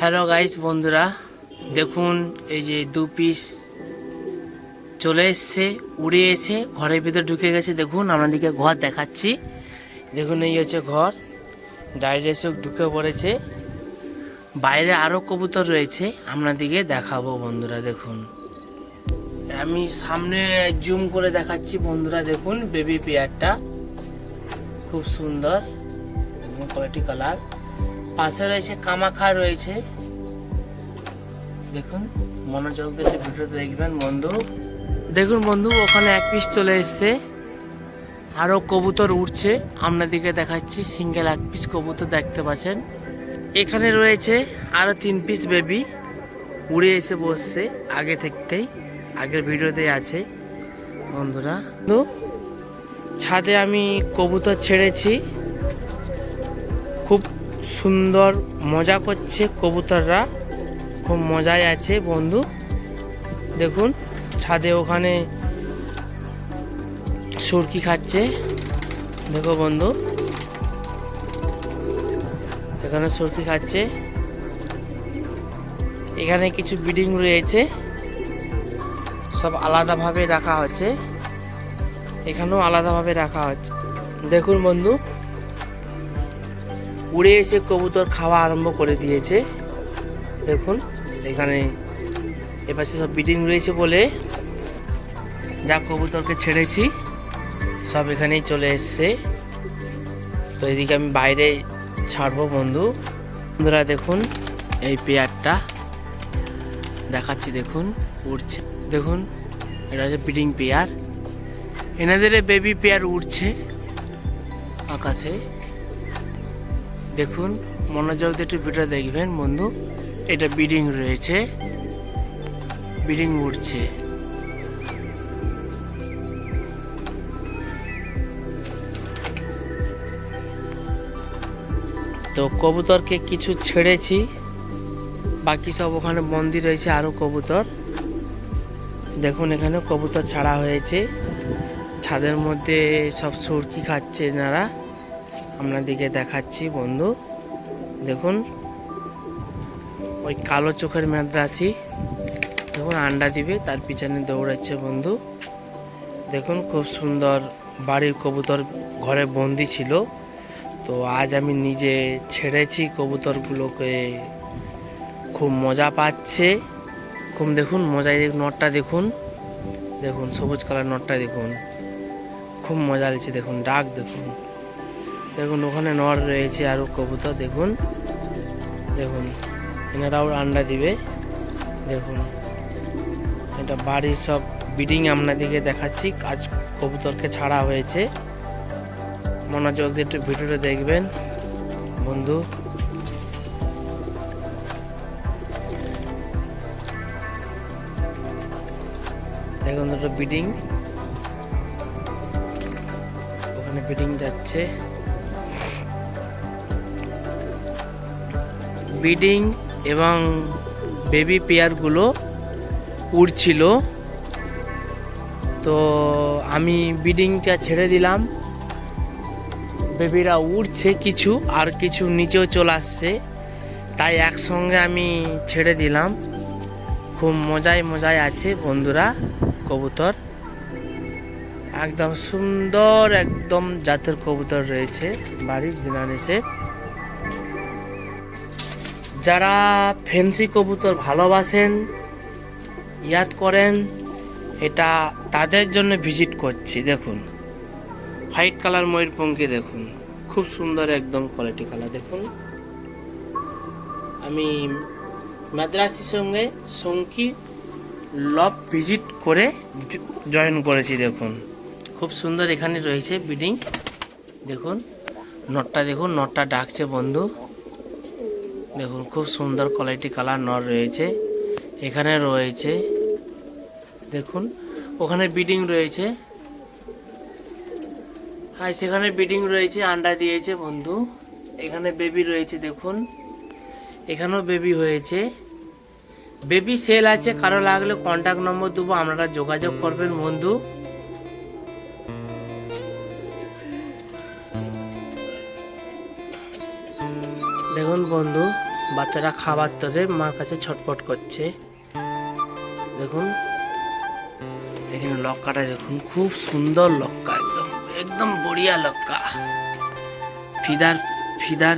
Hello guys বন্ধুরা। দেখুন, এই যে দু পিস চলে এসছে, উড়ে এসে ঘরের ভিতরে ঢুকে গেছে। দেখুন, আপনাদেরকে ঘর দেখাচ্ছি। দেখুন, এই হচ্ছে ঘর। ডাইরে এসে ঢুকে পড়েছে। বাইরে আরও কবুতর রয়েছে, আপনাদেরকে দেখাবো, বন্ধুরা, দেখুন। আমি সামনে জুম করে দেখাচ্ছি, বন্ধুরা, দেখুন বেবি পেয়ারটা খুব সুন্দর কোয়ালিটি কালার পাশে রয়েছে কামাখা রয়েছে। দেখুন মনোযোগ দিয়ে ভিডিও দেখবেন, বন্ধু। দেখুন বন্ধু, ওখানে এক পিস চলে এসছে। আরও কবুতর উঠছে আপনাদেরকে দেখাচ্ছি, সিঙ্গেল এক পিস কবুতর দেখতে পাচ্ছেন। এখানে রয়েছে আরও তিন পিস বেবি উড়ে এসে বসছে, আগে থাকতেই আগের ভিডিওতেই আছে, বন্ধুরা। ছাদে আমি কবুতর ছেড়েছি। সুন্দর মজা করছে কবুতররা। খুব মজায় আছে বন্ধু। দেখুন, ছাদে ওখানে সুরকি খাচ্ছে। দেখো বন্ধু, এখানে সুরকি খাচ্ছে। এখানে কিছু বিডিং রয়েছে। সব আলাদাভাবে রাখা হচ্ছে। এখানেও আলাদাভাবে রাখা হচ্ছে। দেখুন বন্ধু উড়ে এসে কবুতর খাওয়া আরম্ভ করে দিয়েছে। দেখুন, এখানে এপাশে সব বিডিং রয়েছে বলে যা কবুতরকে ছেড়েছি, সব এখানেই চলে এসছে। তো এদিকে আমি বাইরে ছাড়বো বন্ধু। বন্ধুরা, দেখুন, এই পেয়ারটা দেখাচ্ছি, দেখুন, উড়ছে। দেখুন, এটা হচ্ছে ব্রিডিং পেয়ার। এনাদের বেবি পেয়ার উড়ছে আকাশে। দেখুন, মনোযোগ দিয়ে একটু ভিডিও দেখবেন, বন্ধু। এটা বিডিং রয়েছে। বিডিং উঠছে। তো কবুতরকে কিছু ছেড়েছি। বাকি সব ওখানে বন্দি রয়েছে আরও কবুতর। দেখুন এখানে কবুতর ছাড়া হয়েছে। ছাদের মধ্যে সব সুরকি খাচ্ছে এনারা। আপনাদেরকে দেখাচ্ছি, বন্ধু। দেখুন, ওই কালো চোখের মাদ্রাসি। দেখুন, আন্ডা দিবে, তার পিছনে দৌড়াচ্ছে, বন্ধু। দেখুন, খুব সুন্দর বাড়ির কবুতর ঘরে বন্দি ছিল। তো আজ আমি নিজে ছেড়েছি কবুতরগুলোকে। খুব মজা পাচ্ছে। খুব দেখুন মজায় নটটা দেখুন। দেখুন, সবুজ কালার নটটা দেখুন। খুব মজা লাগছে, দেখুন ডাক দেখুন। দেখুন, ওখানে নর রয়েছে আরও কবুতর, দেখুন। দেখুন, এনারাও আন্ডা দিবে। দেখুন, এটা বাড়ির সব বিডিং আপনাদেরকে দেখাচ্ছি, কাজ কবুতরকে ছাড়া হয়েছে। মনোযোগ দিয়ে একটু ভিডিওটা দেখবেন, বন্ধু। দেখুন, দুটো বিডিং ওখানে বিডিং যাচ্ছে। বিডিং এবং বেবি পেয়ারগুলো উড়ছিল। তো আমি বিডিংটা ছেড়ে দিলাম। বেবিরা উড়ছে কিছু আর কিছু নিচেও চলে আসছে। তাই একসঙ্গে আমি ছেড়ে দিলাম। খুব মজায় মজায় আছে বন্ধুরা, কবুতর। একদম সুন্দর একদম জাতের কবুতর রয়েছে, বাড়ির দিনানিসে যারা ফেন্সি কবুতর ভালোবাসেন, ইয়াদ করেন, এটা তাদের জন্য ভিজিট করছি, দেখুন। হোয়াইট কালার ময়ূরপঙ্খী দেখুন। খুব সুন্দর একদম কোয়ালিটি কালার দেখুন। আমি মাদ্রাসির সঙ্গে সঙ্কি লব ভিজিট করে জয়েন করেছি, দেখুন। খুব সুন্দর এখানে রয়েছে বিডিং দেখুন। নটটা দেখুন, নটটা ডাকছে বন্ধু। দেখুন, খুব সুন্দর কোয়ালিটি কালার নর রয়েছে। এখানে রয়েছে, দেখুন, ওখানে বিডিং রয়েছে। হ্যাঁ সেখানে বিডিং রয়েছে, আন্ডা দিয়েছে বন্ধু। এখানে বেবি রয়েছে, দেখুন। এখানেও বেবি হয়েছে। বেবি সেল আছে, কারও লাগলে কন্ট্যাক্ট নম্বর দেবো, আপনারা যোগাযোগ করবেন বন্ধু। দেখুন বন্ধু বাচ্চারা খাবার তরে মার কাছে ছটপট করছে। দেখুন, এখানে লক্কাটা দেখুন, খুব সুন্দর লক্কা, একদম একদম বড়িয়া লক্কা। ফিদার ফিদার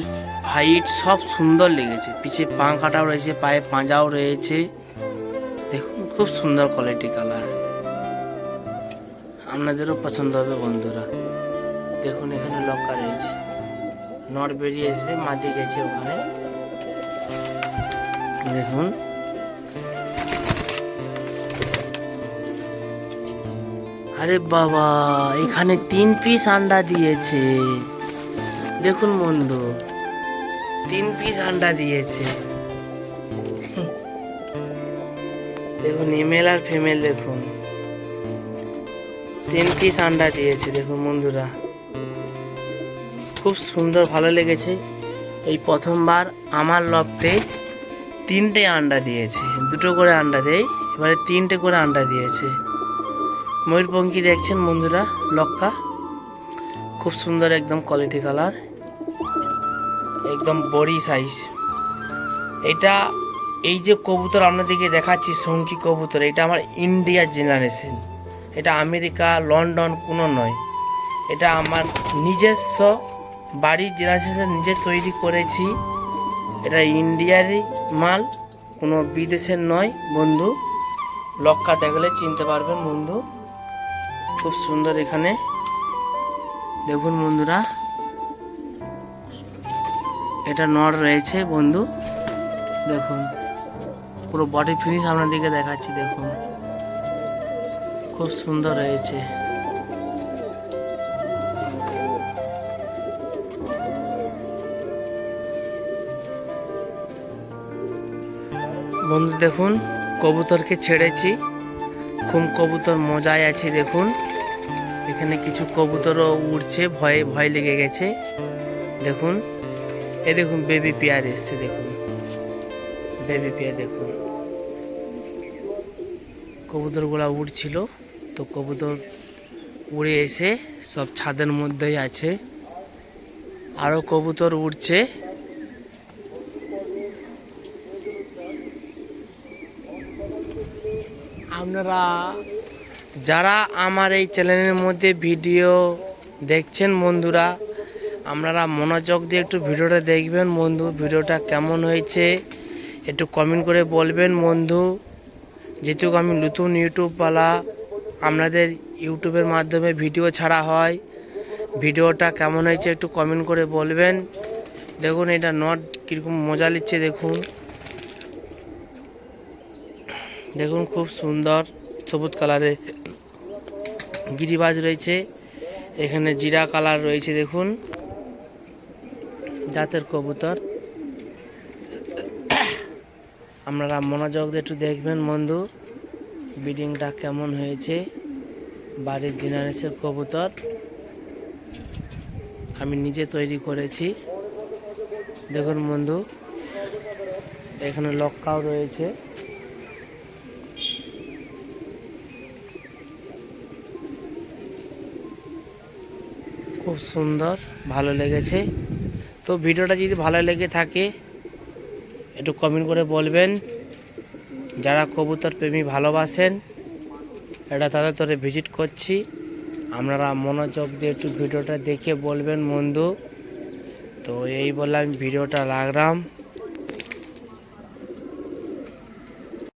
হাইট সব সুন্দর লেগেছে। পিছে পাখাটাও রয়েছে, পায়ে পাঁজাও রয়েছে। দেখুন, খুব সুন্দর কোয়ালিটি কালার আপনাদেরও পছন্দ হবে বন্ধুরা। দেখুন, এখানে লক্কা রয়েছে। নট বেরিয়ে আসবে মাঝে গেছে ওখানে। দেখুন। আরে বাবা, এখানে তিন পিস আন্ডা দিয়েছে। দেখুন বন্ধু, তিন পিস আন্ডা দিয়েছে। দেখুন ইমেল আর ফিমেল দেখুন। তিন পিস আন্ডা দিয়েছে, দেখুন বন্ধুরা। খুব সুন্দর, ভালো লেগেছে। এই প্রথমবার আমার লফটে তিনটে আন্ডা দিয়েছে। দুটো করে আন্ডা দেয় এবারে তিনটে করে আন্ডা দিয়েছে। ময়ূরপঙ্খী দেখছেন বন্ধুরা, লক্কা? খুব সুন্দর একদম কোয়ালিটি কালার একদম বড়ি সাইজ এটা এই যে কবুতর আপনাদেরকে দেখাচ্ছি শঙ্কি কবুতর, এটা আমার ইন্ডিয়ার জেনারেশন এটা আমেরিকা, লন্ডন, কোনো নয়। এটা আমার নিজস্ব বাড়ির জেনারেশন নিজে তৈরি করেছি। এটা ইন্ডিয়ারই মাল, কোনো বিদেশের নয় বন্ধু। লক্কা দেখলে চিনতে পারবেন বন্ধু। খুব সুন্দর এখানে। দেখুন বন্ধুরা, এটা নর রয়েছে বন্ধু। দেখুন, পুরো বডি ফিনিশ আপনাদেরকে দেখাচ্ছি, দেখুন। খুব সুন্দর রয়েছে। বন্ধু দেখুন, কবুতরকে ছেড়েছি। খুব কবুতর মজায় আছে দেখুন। এখানে কিছু কবুতরও উড়ছে, ভয়ে ভয় লেগে গেছে। দেখুন, এ দেখুন বেবি পেয়ার এসছে দেখুন। বেবি পেয়ার দেখুন। কবুতরগুলো উড়ছিল, তো কবুতর উড়ে এসে সব ছাদের মধ্যেই আছে। আরও কবুতর উড়ছে। আপনারা যারা আমার এই চ্যানেলের মধ্যে ভিডিও দেখছেন বন্ধুরা, আপনারা মনোযোগ দিয়ে একটু ভিডিওটা দেখবেন বন্ধু। ভিডিওটা কেমন হয়েছে একটু কমেন্ট করে বলবেন বন্ধু। যেহেতু আমি নতুন ইউটিউবওয়ালা, আপনাদের ইউটিউবের মাধ্যমে ভিডিও ছাড়া হয়, ভিডিওটা কেমন হয়েছে একটু কমেন্ট করে বলবেন। দেখুন, এটা নট কীরকম মজা নিচ্ছে দেখুন। দেখুন, খুব সুন্দর সবুজ কালারের গিরিবাজ রয়েছে। এখানে জিরা কালার রয়েছে, দেখুন। জাতের কবুতর। আপনারা মনোযোগ দিয়ে একটু দেখবেন, বন্ধু। বিডিংটা কেমন হয়েছে? বাড়ির জেনারেশন কবুতর। আমি নিজে তৈরি করেছি। দেখুন, বন্ধু। এখানে লক্কাও রয়েছে। সুন্দর, ভালো লেগেছে। তো ভিডিওটা যদি ভালো লেগে থাকে, একটু কমেন্ট করে বলবেন, যারা কবুতর প্রেমী ভালোবাসেন, এটা তাদের তোরে ভিজিট করছি। আপনারা মনোযোগ দিয়ে একটু ভিডিওটা দেখে বলবেন বন্ধু। তো এই বলে আমি ভিডিওটা লাগলাম